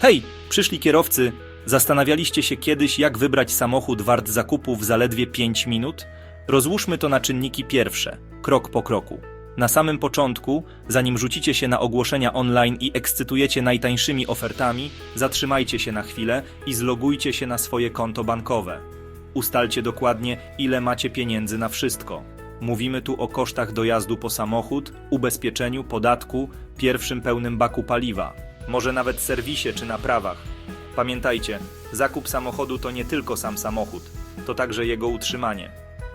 Hej, przyszli kierowcy. Zastanawialiście się kiedyś, jak wybrać samochód wart zakupu w zaledwie 5 minut? Rozłóżmy to na czynniki pierwsze, krok po kroku. Na samym początku, zanim rzucicie się na ogłoszenia online i ekscytujecie najtańszymi ofertami, zatrzymajcie się na chwilę i zlogujcie się na swoje konto bankowe. Ustalcie dokładnie, ile macie pieniędzy na wszystko. Mówimy tu o kosztach dojazdu po samochód, ubezpieczeniu, podatku, pierwszym pełnym baku paliwa, może nawet serwisie czy naprawach. Pamiętajcie, zakup samochodu to nie tylko sam samochód, to także jego utrzymanie.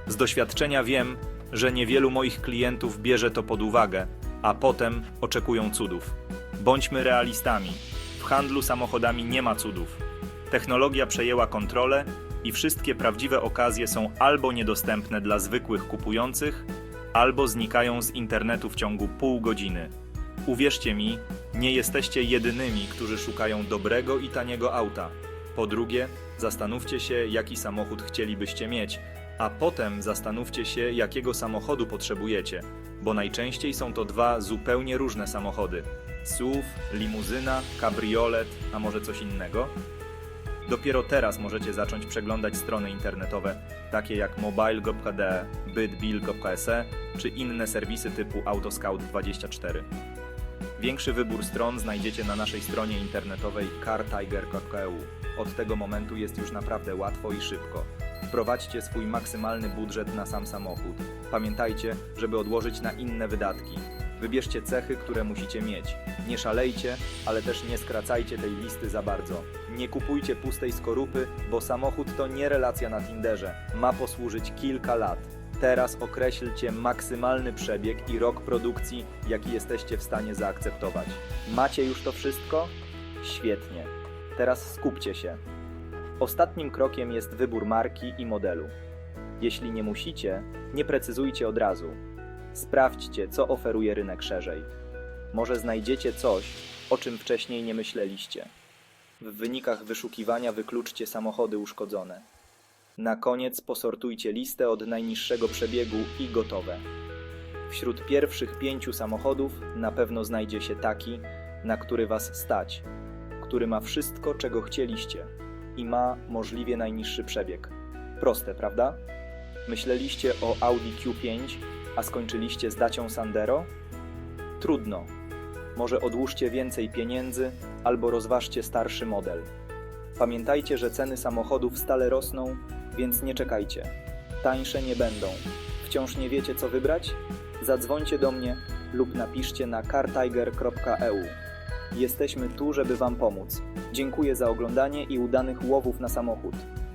Z doświadczenia wiem, że niewielu moich klientów bierze to pod uwagę, a potem oczekują cudów. Bądźmy realistami. W handlu samochodami nie ma cudów. Technologia przejęła kontrolę i wszystkie prawdziwe okazje są albo niedostępne dla zwykłych kupujących, albo znikają z internetu w ciągu pół godziny. Uwierzcie mi, nie jesteście jedynymi, którzy szukają dobrego i taniego auta. Po drugie, zastanówcie się, jaki samochód chcielibyście mieć, a potem zastanówcie się, jakiego samochodu potrzebujecie, bo najczęściej są to dwa zupełnie różne samochody: SUV, limuzyna, kabriolet, a może coś innego? Dopiero teraz możecie zacząć przeglądać strony internetowe, takie jak mobile.pd, bytbil.se czy inne serwisy typu Autoscout24. Większy wybór stron znajdziecie na naszej stronie internetowej cartiger.eu. Od tego momentu jest już naprawdę łatwo i szybko. Wprowadźcie swój maksymalny budżet na sam samochód. Pamiętajcie, żeby odłożyć na inne wydatki. Wybierzcie cechy, które musicie mieć. Nie szalejcie, ale też nie skracajcie tej listy za bardzo. Nie kupujcie pustej skorupy, bo samochód to nie relacja na Tinderze. Ma posłużyć kilka lat. Teraz określcie maksymalny przebieg i rok produkcji, jaki jesteście w stanie zaakceptować. Macie już to wszystko? Świetnie. Teraz skupcie się. Ostatnim krokiem jest wybór marki i modelu. Jeśli nie musicie, nie precyzujcie od razu. Sprawdźcie, co oferuje rynek szerzej. Może znajdziecie coś, o czym wcześniej nie myśleliście. W wynikach wyszukiwania wykluczcie samochody uszkodzone. Na koniec posortujcie listę od najniższego przebiegu i gotowe. Wśród pierwszych pięciu samochodów na pewno znajdzie się taki, na który Was stać, który ma wszystko, czego chcieliście i ma możliwie najniższy przebieg. Proste, prawda? Myśleliście o Audi Q5, a skończyliście z Dacią Sandero? Trudno. Może odłóżcie więcej pieniędzy albo rozważcie starszy model. Pamiętajcie, że ceny samochodów stale rosną, więc nie czekajcie. Tańsze nie będą. Wciąż nie wiecie, co wybrać? Zadzwońcie do mnie lub napiszcie na cartiger.eu. Jesteśmy tu, żeby Wam pomóc. Dziękuję za oglądanie i udanych łowów na samochód.